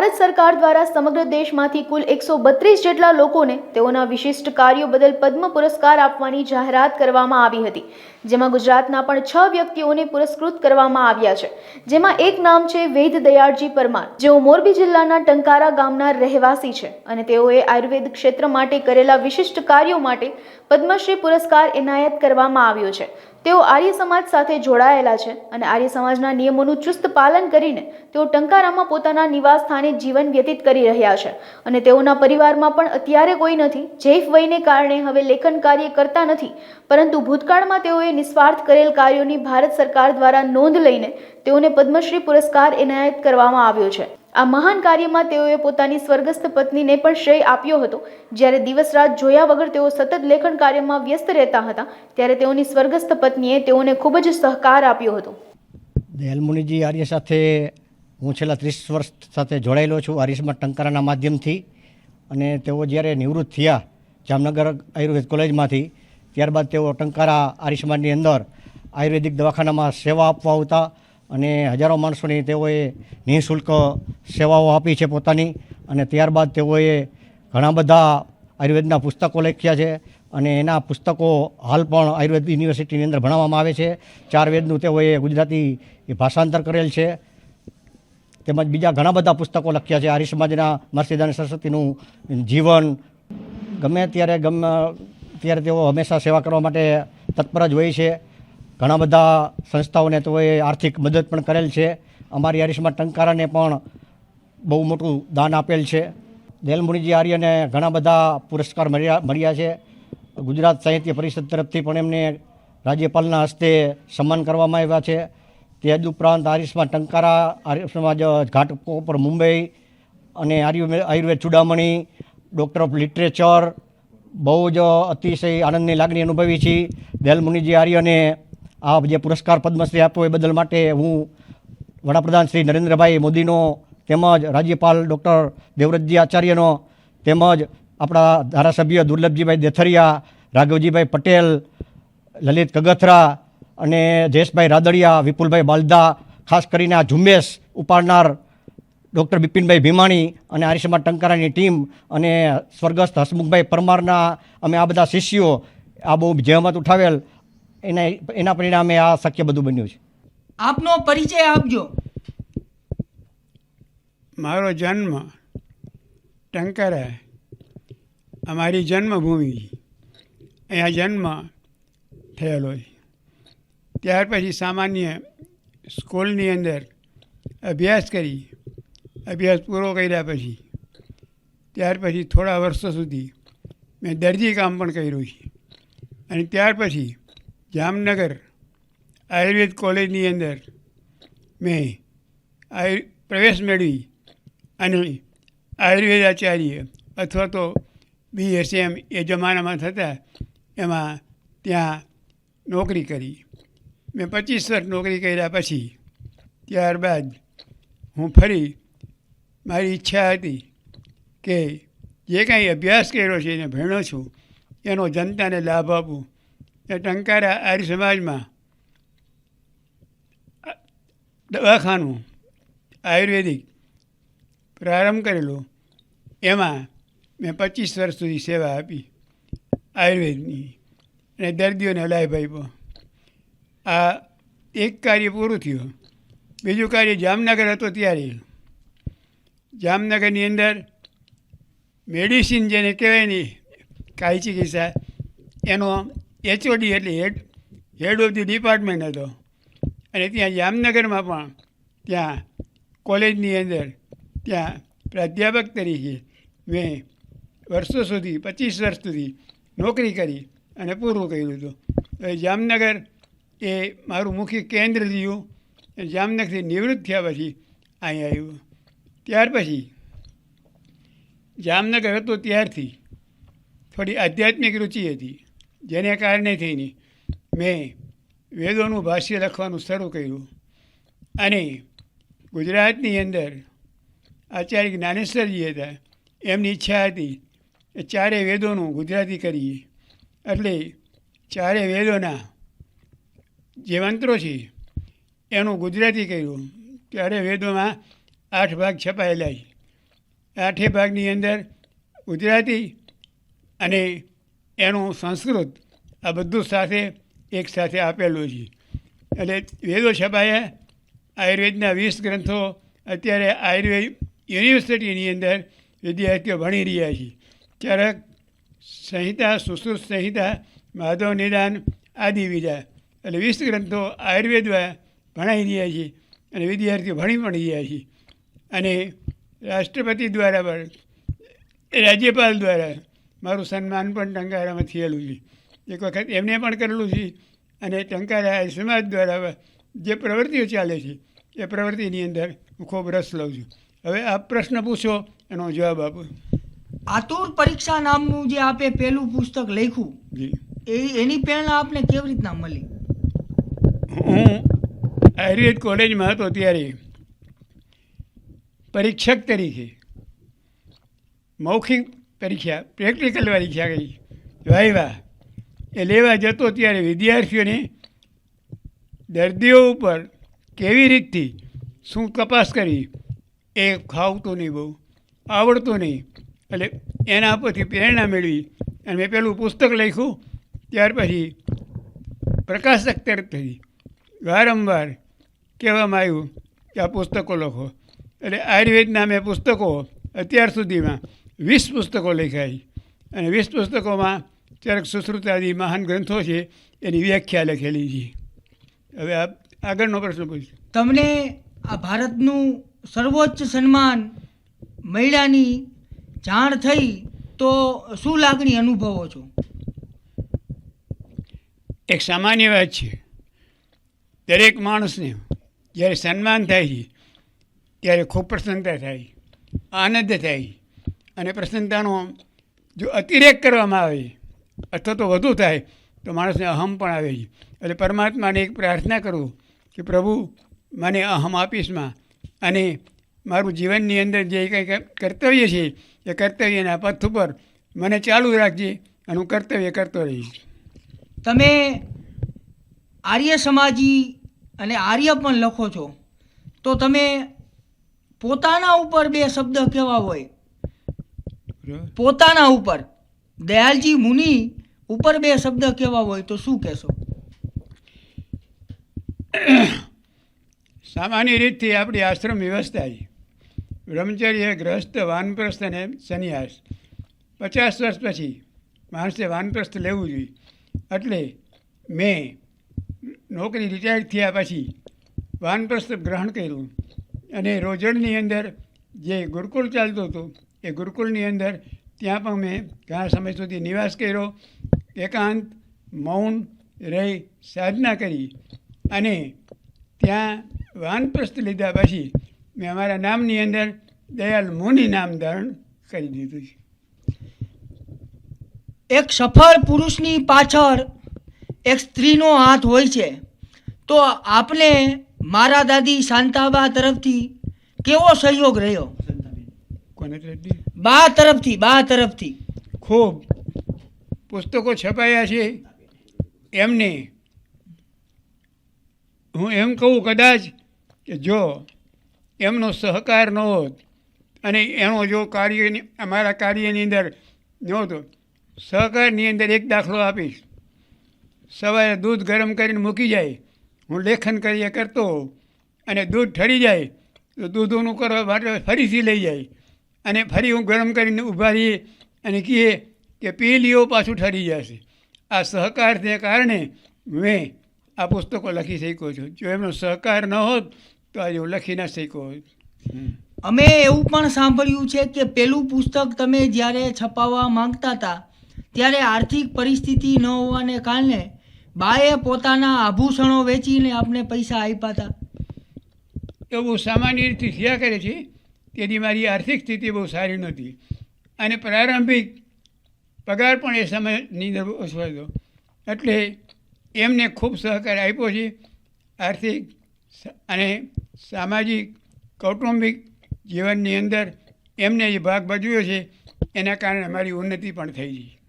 ભારત સરકાર દ્વારા સમગ્ર દેશમાંથી કુલ એકસો બત્રીસ જેટલા લોકોને તેઓના વિશિષ્ટ કાર્યો બદલ પદ્મ પુરસ્કાર આપવાની જાહેરાત કરવામાં આવી હતી. જેમાં ગુજરાતના પણ છ વ્યક્તિઓને પુરસ્કૃત કરવામાં આવ્યા છે. જેમાં એક નામ છે વેદ દયાળજી પરમાર. જેઓ મોરબી જિલ્લાના ટંકારા ગામના રહેવાસી છે અને તેઓએ આયુર્વેદ ક્ષેત્ર માટે કરેલા વિશિષ્ટ કાર્યો માટે પદ્મશ્રી પુરસ્કાર એનાયત કરવામાં આવ્યો છે. તેઓ આર્ય સમાજ સાથે જોડાયેલા છે અને આર્ય સમાજના નિયમોનું ચુસ્ત પાલન કરીને તેઓ ટંકારામાં પોતાના નિવાસ સ્થાને જીવન વ્યતીત કરી રહ્યા છે અને તેઓના પરિવારમાં પણ અત્યારે કોઈ નથી, જૈફ વયને કારણે હવે લેખન કાર્ય કરતા નથી, પરંતુ ભૂતકાળમાં તેઓએ નિસ્વાર્થ કરેલ કાર્યોની ભારત સરકાર દ્વારા નોંધ લઈને તેઓને પદ્મશ્રી પુરસ્કાર એનાયત કરવામાં આવ્યો છે. આ મહાન કાર્યમાં તેઓએ પોતાની સ્વર્ગસ્થ પત્નીને પણ શ્રેય આપ્યો હતો. જ્યારે દિવસ રાત જોયા વગર તેઓ સતત લેખન કાર્યમાં વ્યસ્ત રહેતા હતા, ત્યારે તેઓની સ્વર્ગસ્થ પત્નીએ તેઓને ખૂબ જ સહકાર આપ્યો હતો. દયાલમુનિજી આર્ય સાથે હું છેલ્લા ત્રીસ વર્ષ સાથે જોડાયેલો છું આર્યસમાં ટંકારાના માધ્યમથી. અને તેઓ જ્યારે નિવૃત્ત થયા જામનગર આયુર્વેદ કોલેજમાંથી, ત્યારબાદ તેઓ ટંકારા આર્યસમાજની અંદર આયુર્વેદિક દવાખાનામાં સેવા આપવા આવતા અને હજારો માણસોની તેઓએ નિઃશુલ્ક સેવાઓ આપી છે પોતાની અને ત્યારબાદ તેઓએ ઘણા બધા આયુર્વેદના પુસ્તકો લખ્યા છે અને એના પુસ્તકો હાલ પણ આયુર્વેદ યુનિવર્સિટીની અંદર ભણાવવામાં આવે છે. ચાર વેદનું તેઓએ ગુજરાતી ભાષાંતર કરેલ છે. તેમજ બીજા ઘણા બધા પુસ્તકો લખ્યા છે. આર્ય સમાજના મર્સિદાન સરસ્વતીનું જીવન. ગમે ત્યારે ગમે ત્યારે તેઓ હંમેશા સેવા કરવા માટે તત્પર જ હોય છે. ઘણા બધા સંસ્થાઓને તો એ આર્થિક મદદ પણ કરેલ છે. અમારી હરીશમાં ટંકારાને પણ બહુ મોટું દાન આપેલ છે. દેલમુનિજી આર્યને ઘણા બધા પુરસ્કાર મળ્યા મળ્યા છે. ગુજરાત સાહિત્ય પરિષદ તરફથી પણ એમને રાજ્યપાલના હસ્તે સન્માન કરવામાં આવ્યા છે. તે ઉપરાંત આર્ય સમાજ ટંકારા આર્ય સમાજ ઘાટકોપર મુંબઈ અને આર્યુ, Ayurveda Chudamani, doctor of literature બહુ જ અતિશય આનંદની લાગણી અનુભવી છે. દેલમુનિજી આર્યને આ જે પુરસ્કાર પદ્મશ્રી આપ્યો એ બદલ માટે હું વડાપ્રધાન શ્રી નરેન્દ્રભાઈ મોદીનો તેમજ રાજ્યપાલ ડૉક્ટર દેવવ્રતજી આચાર્યનો તેમજ આપણા ધારાસભ્ય દુર્લભજીભાઈ દેથરિયા, રાઘવજીભાઈ પટેલ, લલિત કગથરા અને જયેશભાઈ રાદડિયા, વિપુલભાઈ બાલદા, ખાસ કરીને આ ઝુંબેશ ઉપાડનાર ડૉક્ટર બિપિનભાઈ ભીમાણી અને આરિષમા ટંકારાની ટીમ અને સ્વર્ગસ્થ હસમુખભાઈ પરમારના અમે આ બધા શિષ્યો આ બહુ જહેમત ઉઠાવેલ. એના એના પરિણામે આ શક્ય બધું બન્યું છે. આપનો પરિચય આપજો. મારો જન્મ ટંકારા અમારી જન્મભૂમિ અહીંયા જન્મ થયેલો છે. ત્યાર પછી સામાન્ય સ્કૂલની અંદર અભ્યાસ કરી અભ્યાસ પૂરો કર્યા પછી ત્યાર પછી થોડા વર્ષો સુધી મેં દરજી કામ પણ કર્યું છે. અને ત્યાર પછી જામનગર આયુર્વેદ કોલેજની અંદર મેં આયુ, પ્રવેશ મેળવી અને આયુર્વેદ આચાર્ય અથવા તો બીએસએમ એ જમાનામાં થતા એમાં ત્યાં નોકરી કરી. મેં પચીસ વર્ષ નોકરી કર્યા પછી ત્યારબાદ હું ફરી મારી ઈચ્છા હતી કે જે કાંઈ અભ્યાસ કર્યો છે, એને ભણ્યો છું, એનો જનતાને લાભ આપું. ટંકારા આર્ય સમાજમાં. દવાખાનું આયુર્વેદિક પ્રારંભ કરેલો, એમાં મેં પચીસ વર્ષ સુધી સેવા આપી આયુર્વેદની અને દર્દીઓને લાભ આપ્યો. આ એક કાર્ય પૂરું થયું. બીજું કાર્ય જામનગર હતો ત્યારે. જામનગરની અંદર મેડિસિન જેને કહેવાય ને કાય કિસ્સા એનો એચઓડી એટલે head head of the department હતો. અને ત્યાં જામનગરમાં પણ ત્યાં કોલેજની અંદર ત્યાં પ્રાધ્યાપક તરીકે મેં વર્ષો સુધી, પચીસ વર્ષ સુધી નોકરી કરી અને પૂરું કર્યું હતું. હવે જામનગર એ મારું મુખ્ય કેન્દ્ર થયું જામનગરથી નિવૃત્ત થયા પછી અહીં આવ્યું. ત્યાર પછી જામનગર હતો ત્યારથી થોડી આધ્યાત્મિક રુચિ હતી. જેને કારણે થઈને મેં વેદોનું ભાષ્ય લખવાનું શરૂ કર્યું અને ગુજરાતની અંદર આચાર્ય જ્ઞાનેશ્વરજી હતા. એમની ઈચ્છા હતી કે ચારે વેદોનું ગુજરાતી કરીએ. એટલે ચારે વેદોના જે મંત્રો છે એનું ગુજરાતી કર્યું. ત્યારે વેદોમાં આઠ ભાગ છપાયેલા છે. આઠે ભાગની અંદર ગુજરાતી અને એનું સંસ્કૃત આ બધું સાથે એક સાથે આપેલું છે. એટલે વેદો છપાયા આયુર્વેદના વીસ ગ્રંથો અત્યારે આયુર્વેદ યુનિવર્સિટીની અંદર વિદ્યાર્થીઓ ભણી રહ્યા છે. ચરક સંહિતા, સુશ્રુત સંહિતા, માધવ નિદાન આદિ બીજા એટલે વીસ ગ્રંથો આયુર્વેદમાં ભણાઈ રહ્યા છે અને વિદ્યાર્થીઓ ભણી પણ રહ્યા છે. અને રાષ્ટ્રપતિ દ્વારા પણ રાજ્યપાલ દ્વારા મારું સન્માન પણ ટંકારામાં થયેલું છે. એક વખત એમને પણ કરેલું છે અને ટંકારા સમાજ દ્વારા જે પ્રવૃત્તિઓ ચાલે છે એ પ્રવૃત્તિની અંદર હું ખૂબ રસ લઉં છું. હવે આપ પ્રશ્ન પૂછો એનો જવાબ આપો. આતુર પરીક્ષા નામનું જે આપે પહેલું પુસ્તક લખ્યું જી. એ એની પ્રેરણા આપને કેવી રીતના મળી? હું આયુર્વેદ કોલેજમાં હતો ત્યારે પરીક્ષક તરીકે. મૌખિક પરીક્ષા પ્રેક્ટિકલ પરીક્ષા કરી વાયવા એ લેવા જતો ત્યારે વિદ્યાર્થીઓને દર્દીઓ ઉપર કેવી રીતથી શું તપાસ કરી એ ખાવતું નહીં બહુ, આવડતું નહીં. એટલે એના પરથી પ્રેરણા મેળવી અને મેં પેલું પુસ્તક લખ્યું, ત્યાર પછી પ્રકાશક તરફથી વારંવાર કહેવામાં આવ્યું કે આ પુસ્તકો લખો. એટલે આયુર્વેદના મેં પુસ્તકો અત્યાર સુધીમાં વીસ પુસ્તકો લખ્યા અને વીસ પુસ્તકોમાં ચરક સુશ્રુતાદી મહાન ગ્રંથો છે એની વ્યાખ્યા લખેલી છે. હવે આગળનો પ્રશ્ન પૂછ. તમને આ ભારતનું સર્વોચ્ચ સન્માન મહિલાની જાણ થઈ તો શું લાગણી અનુભવો છો? એક સામાન્ય વાત છે. દરેક માણસને જ્યારે સન્માન થાય છે ત્યારે ખૂબ પ્રસન્નતા થાય આનંદ થાય. અને પ્રસન્નતાનો જો અતિરેક કરવામાં આવે, અથવા તો વધુ થાય, તો માણસને અહમ પણ આવે છે. એટલે પરમાત્માને એક પ્રાર્થના કરું કે પ્રભુ, મને અહમ આપીશમાં અને મારું જીવનની અંદર જે કંઈ કર્તવ્ય છે, એ કર્તવ્યના પથ ઉપર મને ચાલુ રાખજે અને હું કર્તવ્ય કરતો રહીશ. તમે આર્ય સમાજી અને આર્ય પણ લખો છો. તો તમે પોતાના ઉપર બે શબ્દ કેવા હોય? પોતાના ઉપર. દયાલજી મુનિ ઉપર બે શબ્દ કેવા હોય તો શું કહેશો? સામાન્ય રીતથી આપણી આશ્રમ વ્યવસ્થા છે. બ્રહ્મચર્ય ગ્રસ્ત, વાનપ્રસ્થ અને સંન્યાસ. પચાસ વર્ષ પછી માણસે વાનપ્રસ્થ લેવું જોઈએ. એટલે મેં નોકરી રિટાયર થયા પછી વાનપ્રસ્થ ગ્રહણ કર્યું. અને રોજડની અંદર જે ગુરુકુળ ચાલતું હતું એ ગુરુકુળની અંદર ત્યાં પણ મેં ઘણા સમય સુધી નિવાસ કર્યો. એકાંત, મૌન, રહી, સાધના કરી અને ત્યાં વાનપ્રસ્થ લીધા પછી મેં અમારા નામની અંદર દયાલ મુનિ નામ ધારણ કરી દીધું છે. એક સફળ પુરુષની પાછળ એક સ્ત્રીનો હાથ હોય છે. તો આપને મારા દાદી શાંતાબા તરફથી કેવો સહયોગ રહ્યો? કોને બા તરફથી બા તરફથી. ખૂબ. પુસ્તકો છપાયા છે. એમને. હું એમ કહું કદાચ કે જો એમનો સહકાર ન હોત અને એનો જો કાર્યની અમારા કાર્યની અંદર નહોતો સહકારની અંદર એક દાખલો આપીશ. સવારે દૂધ ગરમ કરીને મૂકી જાય. હું લેખન કરીએ કરતો અને દૂધ ઠરી જાય તો દૂધનું કરવા માટે ફરીથી લઈ જાય. અને ફરી હું ગરમ કરીને ઊભા રહીએ અને કહીએ કે પી લીઓ પાછું ઠરી જશે. આ સહકારને કારણે મેં આ પુસ્તકો લખી શક્યો છું. જો એમનો સહકાર ન હોત તો આજે હું લખી ના શક્યો હોત. અમે એવું પણ સાંભળ્યું છે કે પેલું પુસ્તક તમે જ્યારે છપાવવા માંગતા હતા ત્યારે આર્થિક પરિસ્થિતિ ન હોવાને કારણે બાએ પોતાના આભૂષણો વેચીને આપને પૈસા આપ્યા હતા. એવું સામાન્ય રીતે થયા કરે છે. તેથી મારી આર્થિક સ્થિતિ બહુ સારી નહોતી. અને પ્રારંભિક પગાર પણ એ સમયની અંદર ઓછો હતો એટલે એમને ખૂબ સહકાર આપ્યો છે. આર્થિક અને સામાજિક, કૌટુંબિક જીવનની અંદર એમને જે ભાગ ભજવ્યો છે, એના કારણે મારી ઉન્નતિ પણ થઈ છે.